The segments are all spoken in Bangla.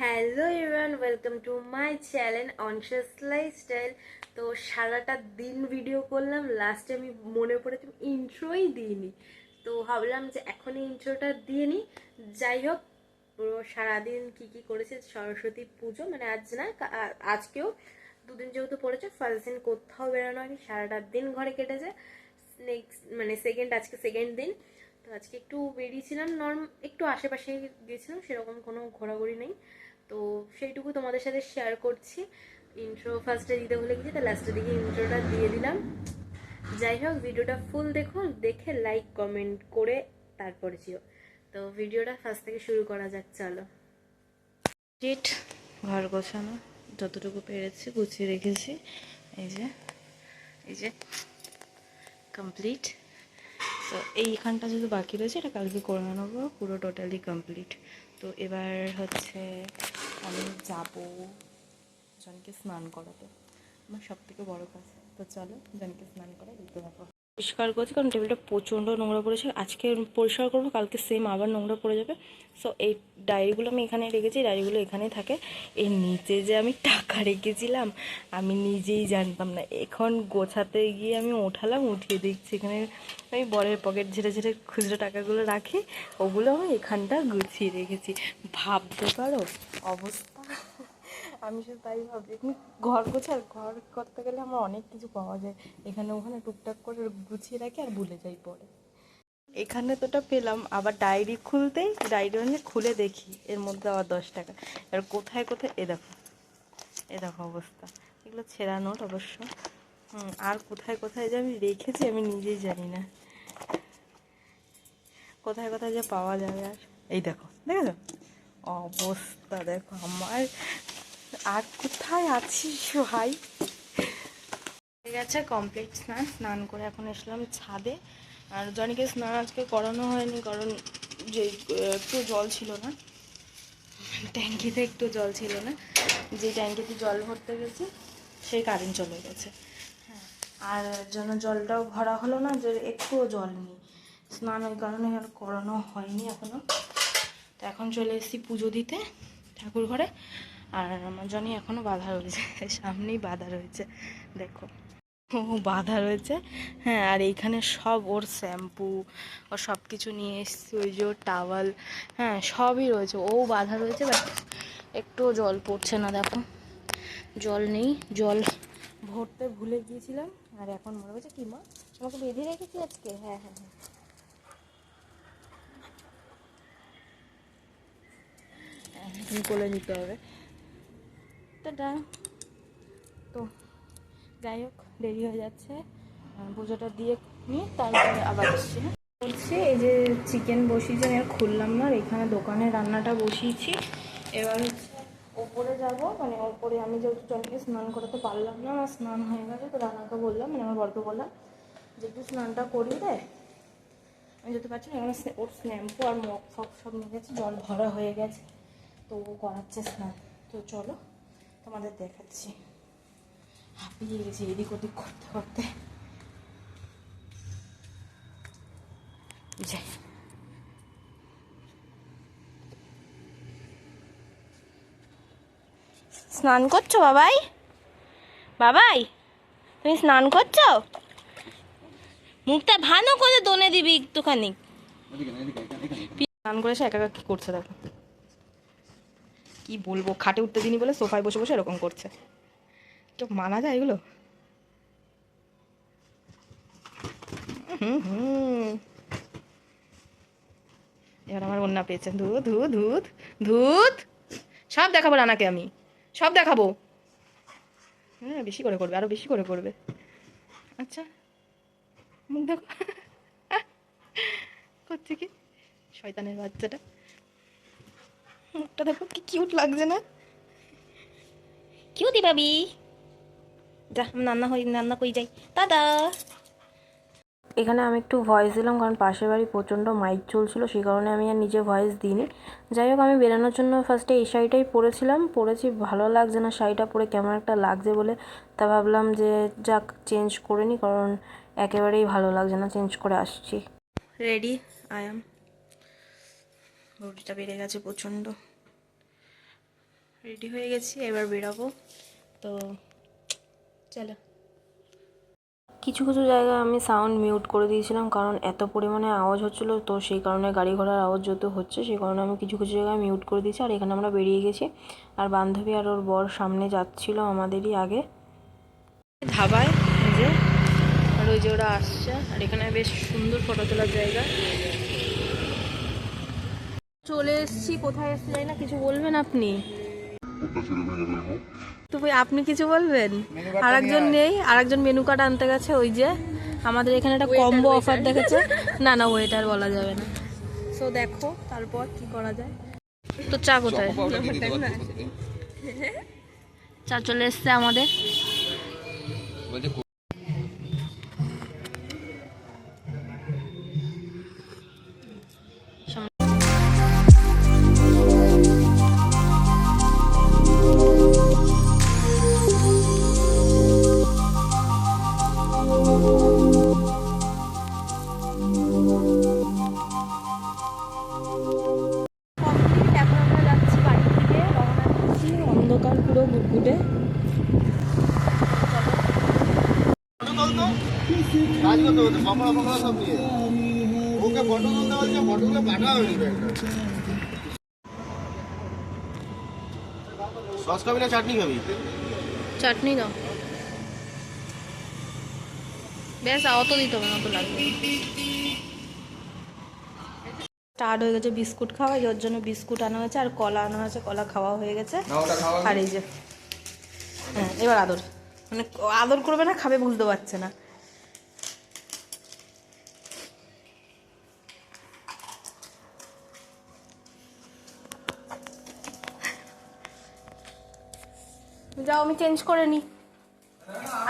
Hello everyone welcome to my channel অনশাস lifestyle তো সারাটা দিন ভিডিও করলাম লাস্টে আমি মনে পড়েছে ইন্ট্রোই দিইনি। তো ভাবলাম যে এখনই ইন্ট্রোটা দিয়ে নিই যাই হোক, পুরো সারাদিন কি কি করেছে, সরস্বতী পুজো মানে আজ না আজকেও দুদিন যেহেতু পড়েছে ফার্স্ট দিন কোথাও বেরোনো হয়নি, সারাটা দিন ঘরে কেটেছে। নেক্সট মানে সেকেন্ড আজকে সেকেন্ড দিন। তো আজকে একটু বেরিয়েছিলাম নর্ম একটু আশেপাশে গিয়েছিলাম, সেরকম কোনো ঘোরাঘুরি নেই। তো সেইটুকু তোমাদের সাথে শেয়ার করছি। ইন্ট্রো ফার্স্টে দিতে ভুলে গেছি তো লাস্টের দিকে ইন্ট্রোটা দিয়ে দিলাম। যাই হোক, ভিডিওটা ফুল দেখুন দেখে লাইক কমেন্ট করে তারপরে যেও। তো ভিডিওটা ফার্স্ট থেকে শুরু করা যাক, চলো। কমপ্লিট ঘর গোছানো, যতটুকু পেরেছি গুছিয়ে রেখেছি। এই যে এই যে কমপ্লিট তো এইখানটা যদি বাকি রয়েছে, এটা কালকে করে নেব, পুরো টোটালি কমপ্লিট তো এবার হচ্ছে আমি যাব জনকে স্নান করাতে। আমার সব থেকে বড়ো কাজ। তো চলো, জনকে স্নান করা দিতে থাকো। পরিষ্কার করছি, কারণ টেবিলটা প্রচণ্ড নোংরা পড়েছে। আজকে পরিষ্কার করব, কালকে সেম আবার নোংরা পড়ে যাবে। সো এই ডায়েরিগুলো আমি এখানে রেখেছি ডায়েরিগুলো এখানেই থাকে। এর নিচে যে আমি টাকা রেখেছিলাম, আমি নিজেই জানতাম না। এখন গোছাতে গিয়ে আমি ওঠালাম, উঠিয়ে দেখছি এখানে আমি বরের পকেট ঝেড়ে ঝেড়ে খুচরো টাকাগুলো রাখি, ওগুলো আমি এখানটা গুছিয়ে রেখেছি। ভাবতে পারো, অবস্থা আমি শুধু তাই ভাবছি ঘর গোছার, ঘর করতে গেলে আমার অনেক কিছু পাওয়া যায়। এখানে ওখানে টুকটাক করে গুছিয়ে রাখি আর ভুলে যাই পরে। এখানে তোটা পেলাম, আবার ডায়েরি খুলতেই ডায়েরি মানে খুলে দেখি, এর মধ্যে আবার দশ টাকা। এবার কোথায় কোথায়, এ দেখো এ দেখো অবস্থা। এগুলো ছেঁড়া নোট অবশ্য আর কোথায় কোথায় যে আমি রেখেছি আমি নিজেই জানি না। কোথায় কোথায় যে পাওয়া যাবে আর। এই দেখো, দেখেছ? অবস্থা দেখো আমার। আর কোথায় আছিস ভাই? হয়ে গেছে কমপ্লিট স্নান। স্নান করে এখন এসলাম ছাদে। আর জনিকে স্নান আজকে করানো হয়নি, কারণ যে একটু জল ছিল না। ট্যাঙ্কিতে একটু জল ছিল না। যে ট্যাঙ্কিতে জল ভরতে গেছি, সেই কারেন্ট চলে গেছে। হ্যাঁ আর জন্য জলটাও ভরা হলো না, যে একটুও জল নেই। স্নান ওই কারণে আর করানো হয়নি এখনও তো এখন চলে এসেছি পুজো দিতে ঠাকুর ঘরে আর আমার জন্য এখনও বাধা রয়েছে। সামনেই বাধা রয়েছে, দেখো। ও, বাধা রয়েছে। হ্যাঁ আর এইখানে সব ওর শ্যাম্পু, ও সব কিছু নিয়ে এসেছি, ওই যে ওর টাওয়াল হ্যাঁ সবই রয়েছে। ও বাধা রয়েছে, বাট একটুও জল পড়ছে না, দেখো। জল নেই, জল ভরতে ভুলে গিয়েছিলাম। আর এখন মনে হচ্ছে কি মা? তোমাকে বেঁধে রেখেছি আজকে? হ্যাঁ হ্যাঁ হ্যাঁ। এখন কোলে নিতে হবে। টাটা। তো যাই হোক, দেরি হয়ে যাচ্ছে। পুজোটা দিয়ে নিয়ে তারপরে আবার আসছি। বলছি, এই যে চিকেন বসিয়েছি, আমি খুললাম না এখানে দোকানে রান্নাটা বসিয়েছি। এবার হচ্ছে ওপরে যাব মানে ওপরে আমি যেহেতু জনকে স্নান করাতে পারলাম না, আমার স্নান হয়ে গেছে, তো রান্নাকে বললাম মানে আমার বরকে বললাম যে একটু স্নানটা করিয়ে দেয় আমি যেতে পারছি না, এখানে ওর স্ন্যাম্পু আর মগ ফগ সব নিয়ে গেছে, জল ভরা হয়ে গেছে, তো ও করাচ্ছে স্নান। তো চলো। তোমাদের দেখাচ্ছি। হাঁপিয়ে গেছি এদিক ওদিক করতে করতে। যাই। স্নান করছ বাবাই? বাবাই তুমি স্নান করছ? মুখটা ভালো করে দনে দিবি একটুখানি। স্নান করেছে একা একা কি করছে দেখো। কি বলব? খাটে উঠতে দিনি বলে সোফায় বসে বসে এরকম করছে। তো মানা যায় এগুলো? হুম হুম। এবার আমার অন্যা পেয়েছে। ধুত ধুত ধুত ধুত। সব দেখাবো রানাকে আমি। সব দেখাবো। হ্যাঁ বেশি করে করবে, আরও বেশি করে করবে। আচ্ছা মুখ দেখো। করছে কি? শয়তানের বাচ্চাটা। মুখটা দেখো কি কিউট লাগছে না? কিউটি ভাবি যা রান্না হই রান্না কই যাই। দাদা এখানে আমি একটু ভয়েস দিলাম কারণ পাশের বাড়ি প্রচণ্ড মাইক চলছিল সেই কারণে আমি আর নিজে ভয়েস দিইনি। যাই হোক আমি বেরানোর জন্য ফার্স্টে এই শাড়িটাই পরেছিলাম। পরেছি ভালো লাগছে না শাড়িটা পরে কেমন একটা লাগছে বলে। তা ভাবলাম যে যাক চেঞ্জ করে নিই কারণ একেবারেই ভালো লাগছে না চেঞ্জ করে আসছি। রেডি আই এম বডিটা বেড়ে গেছে প্রচণ্ড। রেডি হয়ে গেছি এবার বেরাবো। তো চলো। কিছু কিছু জায়গায় আমি সাউন্ড মিউট করে দিয়েছিলাম কারণ এত পরিমাণে আওয়াজ হচ্ছিল তো সেই কারণে গাড়ি ঘোড়ার আওয়াজ যত হচ্ছে সেই কারণে আমি কিছু কিছু জায়গায় মিউট করে দিয়েছি। আর এখানে আমরা বেরিয়ে গেছি। আর বান্ধবী আর ওর বর সামনে যাচ্ছিল আমাদেরই আগে। ধাবায় যে। আর ওই যে ওরা আসছে। আর এখানে বেশ সুন্দর ফটো তোলার জায়গা। চলে এসেছি কোথায় এসেছি জানি না কিছু বলবেন আপনি? তো ভাই আপনি কিছু বলবেন? আর একজন নেই আর একজন মেনু কার্ড আনতে গেছে ওই যে আমাদের এখানে একটা কম্বো অফার দেখেছে। না না ওয়েটার বলা যাবে না। সো দেখো তারপর কি করা যায়? তো চা কোথায়? চা চলে এসছে আমাদের। কাজ করতে হতো সব নিয়ে। ওকে ফটো তুলতে বলছে ফটোগুলো পাঠা ব্যাগটা সস খাবি না চাটনি খাবি? চাটনি দাও। ব্যাস অত দিতে হবে না তো লাগবে। স্টার্ট হয়ে গেছে বিস্কুট খাওয়া ওর জন্য বিস্কুট আনা হয়েছে আর কলা আনা হয়েছে কলা খাওয়া হয়ে গেছে। আর এই যে হ্যাঁ এবার আদর। মানে আদর করবে না খাবে বুঝতে পারছে না। যাও, আমি চেঞ্জ করে নিই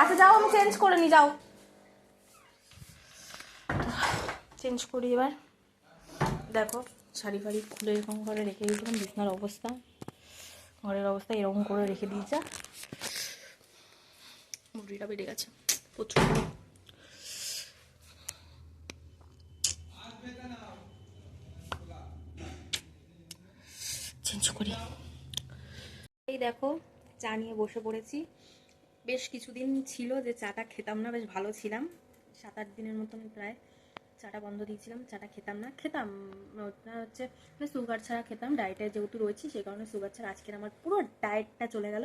আচ্ছা যাও, আমি চেঞ্জ করে নিই যাও। চেঞ্জ করি এবার। দেখো, শাড়ি ফাড়ি খুলে এরকম করে রেখে দিয়েছিলাম বিছনার অবস্থা। ঘরের অবস্থা এরকম করে রেখে দিয়েছে। মুরগিটা বেড়ে গেছে, প্রচুর। চেঞ্জ করি। এই দেখো চা নিয়ে বসে পড়েছি। বেশ কিছুদিন ছিল যে চাটা খেতাম না, বেশ ভালো ছিলাম। সাত আট দিনের মতন প্রায় চাটা বন্ধ দিয়েছিলাম, চাটা খেতাম না, খেতাম। ওটা হচ্ছে মানে সুগার ছাড়া খেতাম ডায়েটে যেহেতু রয়েছি, সেই কারণে সুগার ছাড়া আজকের আমার পুরো ডায়েটটা চলে গেল,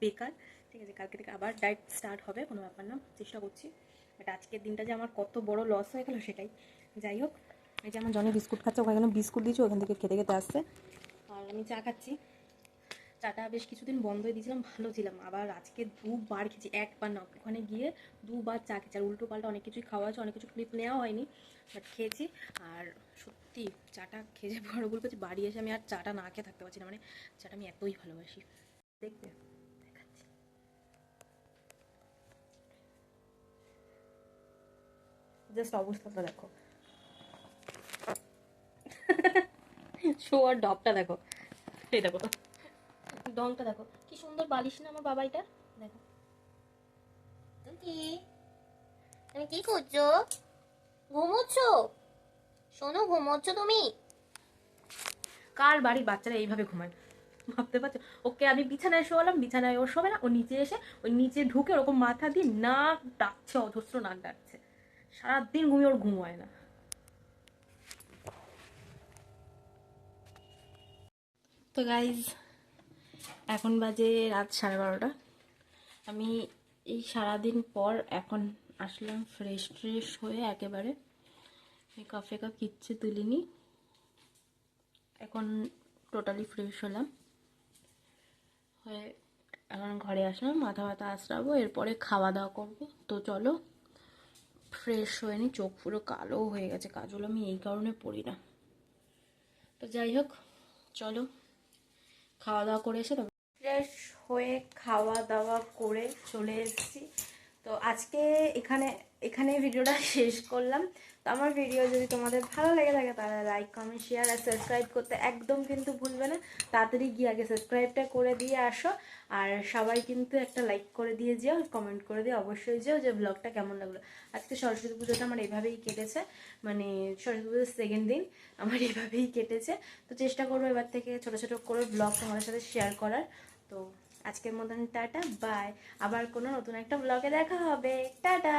বেকার। ঠিক আছে, কালকে থেকে আবার ডায়েট স্টার্ট হবে, কোনো ব্যাপার না, চেষ্টা করছি। বাট আজকের দিনটা যে আমার কত বড় লস হয়ে গেল সেটাই। যাই হোক, এই যে আমার জনে বিস্কুট খাচ্ছে ওখানে বিস্কুট দিচ্ছি ওখান থেকে খেতে খেতে আসছে। আর আমি চা খাচ্ছি। চাটা বেশ কিছুদিন বন্ধই দিয়েছিলাম ভালো ছিলাম। আবার আজকে দুবার খেয়েছি একবার না ওখানে গিয়ে দুবার চা খেয়েছি। আর উল্টো পাল্টা অনেক কিছুই খাওয়া হয়েছে অনেক কিছু ক্লিপ নেওয়া হয়নি বাট খেয়েছি। আর সত্যি চাটা খেয়ে বড় বলব যে বাড়ি এসে আমি আর চাটা না খেয়ে থাকতে পারছি না মানে চাটা আমি এতই ভালোবাসি। দেখবে দেখাচ্ছি। জাস্ট অবস্থাটা দেখো। শো আর ডবটা দেখো। এই দেখো ডংটা দেখো। কি সুন্দর বালিশ না আমার বাবাইটা দেখো। কি তুমি কি করছ? ঘুমোচ্ছ? শোনো ঘুমোচ্ছ তুমি? কার বাড়ির বাচ্চারা এইভাবে ঘুমায়? ভাবতে পারছ? ওকে আমি বিছানায় শোয়ালাম বিছানায় ও শোবে না ও নিচে এসে ওই নিচে ঢুকে ওরকম মাথা দিয়ে নাক ডাকছে অজস্র নাক ডাকছে। সারাদিন ঘুমিয়ে ওর ঘুম হয় না। তো গাইজ এখন বাজে রাত সাড়ে বারোটা। আমি এই সারাদিন পর এখন আসলাম ফ্রেশ ট্রেশ হয়ে একেবারে। মেকআপ ফেকআপ কিচ্ছু তুলিনি। এখন টোটালি ফ্রেশ হলাম। হয়ে এখন ঘরে আসলাম, মাথা ব্যথা আশ্রাবো এরপরে খাওয়া দাওয়া করব। তো চলো ফ্রেশ হয়ে নি, চোখ পুরো কালো হয়ে গেছে, কাজল আমি এই কারণে পড়ি না। তো যাই হোক, চলো। খাওয়া দাওয়া করে এসে ফ্রেশ হয়ে খাওয়া দাওয়া করে চলে এসেছি। তো আজকে এখানে এখানে ভিডিওটা শেষ করলাম। তো আমার ভিডিও যদি তোমাদের ভালো লেগে থাকে, তাহলে লাইক কমেন্ট শেয়ার আর সাবস্ক্রাইব করতে একদম কিন্তু ভুলবে না। তাড়াতাড়ি গিয়ে আগে সাবস্ক্রাইবটা করে দিয়ে আসো। আর সবাই কিন্তু একটা লাইক করে দিয়ে যেও কমেন্ট করে দিয়ে অবশ্যই যেও যে ব্লগটা কেমন লাগল। আজকে সরস্বতী পুজোটা আমার এভাবেই কেটেছে। মানে সরস্বতী পুজোর সেকেন্ড দিন আমার এভাবেই কেটেছে। তো চেষ্টা করব এবার থেকে ছোটো ছোটো করে ব্লগ তোমাদের সাথে শেয়ার করার। তো আজকের মতন টাটা বাই আবার কোনো নতুন একটা ব্লগে দেখা হবে। টাটা!